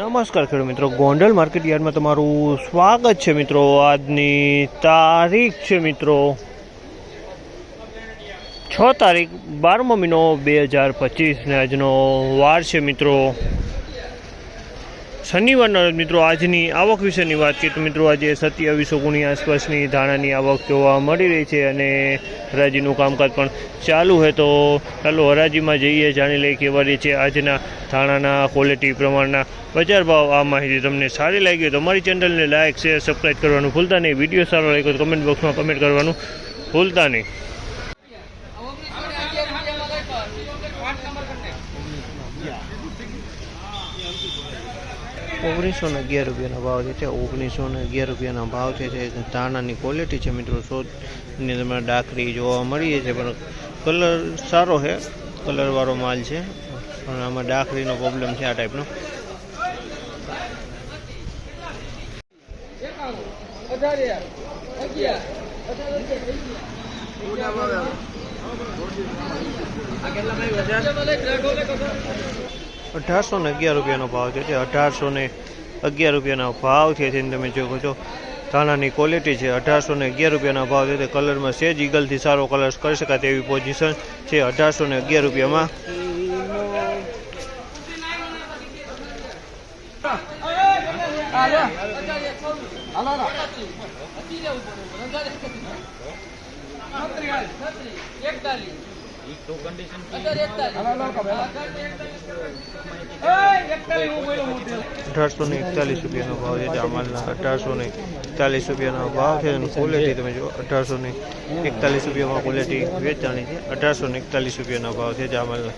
નમસ્કાર ખેડૂત મિત્રો. ગોંડલ માર્કેટ યાર્ડમાં તમારું સ્વાગત છે મિત્રો. આજની તારીખ છે મિત્રો છ તારીખ બારમો મહિનો બે હજાર પચીસ ને આજનો વાર છે મિત્રો. શનિવારના રોજ મિત્રો આજની આવક વિશેની વાત કરીએ તો મિત્રો આજે સત્યાવીસો ગુણી આસપાસની ધાણાની આવક જોવા મળી રહી છે અને હરાજીનું કામકાજ પણ ચાલુ છે. તો ચાલો હરાજીમાં જઈએ, જાણી લઈએ કેવા રહી છે આજના ધાણાના ક્વોલિટી પ્રમાણના બજાર ભાવ. આ માહિતી તમને સારી લાગી હોય તો અમારી ચેનલને લાઇક શેર સબસ્ક્રાઈબ કરવાનું ભૂલતા નહીં. વીડિયો સારો લાગ્યો તો કમેન્ટ બોક્સમાં કમેન્ટ કરવાનું ભૂલતા નહીં. ઓગણીસો ને અગિયાર રૂપિયાનો ભાવ છે તે ઓગણીસો ને અગિયાર રૂપિયાનો ભાવ છે તે ધાણાની ક્વોલિટી છે મિત્રો. સો ની તમને ડાકરી જોવા મળી છે પણ કલર સારો છે. કલરવાળો માલ છે. પણ આમાં ડાકરીનો પ્રોબ્લેમ છે આ ટાઈપનો અઢારસો ને અગિયાર રૂપિયાનો ભાવ છે. તે અઢારસો ને અગિયાર રૂપિયાનો ભાવ છે જેને તમે જોવો છો. ધાણાની ક્વોલિટી છે. અઢારસો ને અગિયાર રૂપિયાનો ભાવ છે. તે કલરમાં સેજ ઈગલથી સારો કલર કરી શકાય તેવી પોઝિશન છે. અઢારસો ને અગિયાર રૂપિયામાં. અઢારસો ને એકતાલીસ રૂપિયાનો ભાવ છે જામલના અઢારસો ને એકતાલીસ રૂપિયાનો ભાવ છે અને ક્વોલિટી તમે જો અઢારસો ને એકતાલીસ રૂપિયામાં ક્વોલિટી વેચાણી છે અઢારસો ને એકતાલીસ રૂપિયાનો ભાવ છે જામલના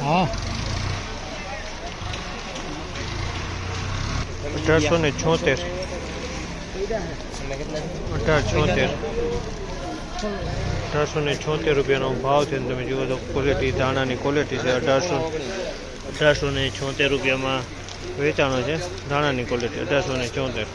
હા. અઢારસો ને છોતેર અઢાર છોતેર અઢારસો ને છોતેર રૂપિયાનો ભાવ છે તમે જુઓ તો ક્વોલિટી ધાણાની ક્વોલિટી છે. અઢારસો અઢારસો ને છોતેર રૂપિયામાં વેચાણો છે. ધાણાની ક્વોલિટી અઢારસો ને છોતેર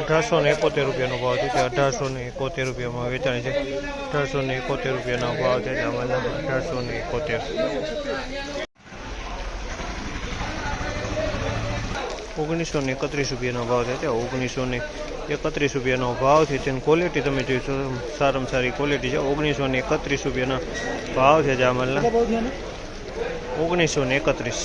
અઢારસો ને એકોતેર રૂપિયાનો ભાવ છે તે અઢારસો ને એકોતેર રૂપિયામાં વેચાણી છે. અઢારસો ને એકોતેર રૂપિયાનો ભાવ છે અઢારસો ને એકોતેર. ઓગણીસો ને એકત્રીસ રૂપિયાનો ભાવ છે તે ઓગણીસો ને એકત્રીસ રૂપિયાનો ભાવ છે. તેની ક્વોલિટી તમે જોઈશો સારામાં સારી ક્વોલિટી છે. ઓગણીસો ને એકત્રીસ રૂપિયાના ભાવ છે જામલના ઓગણીસો ને એકત્રીસ.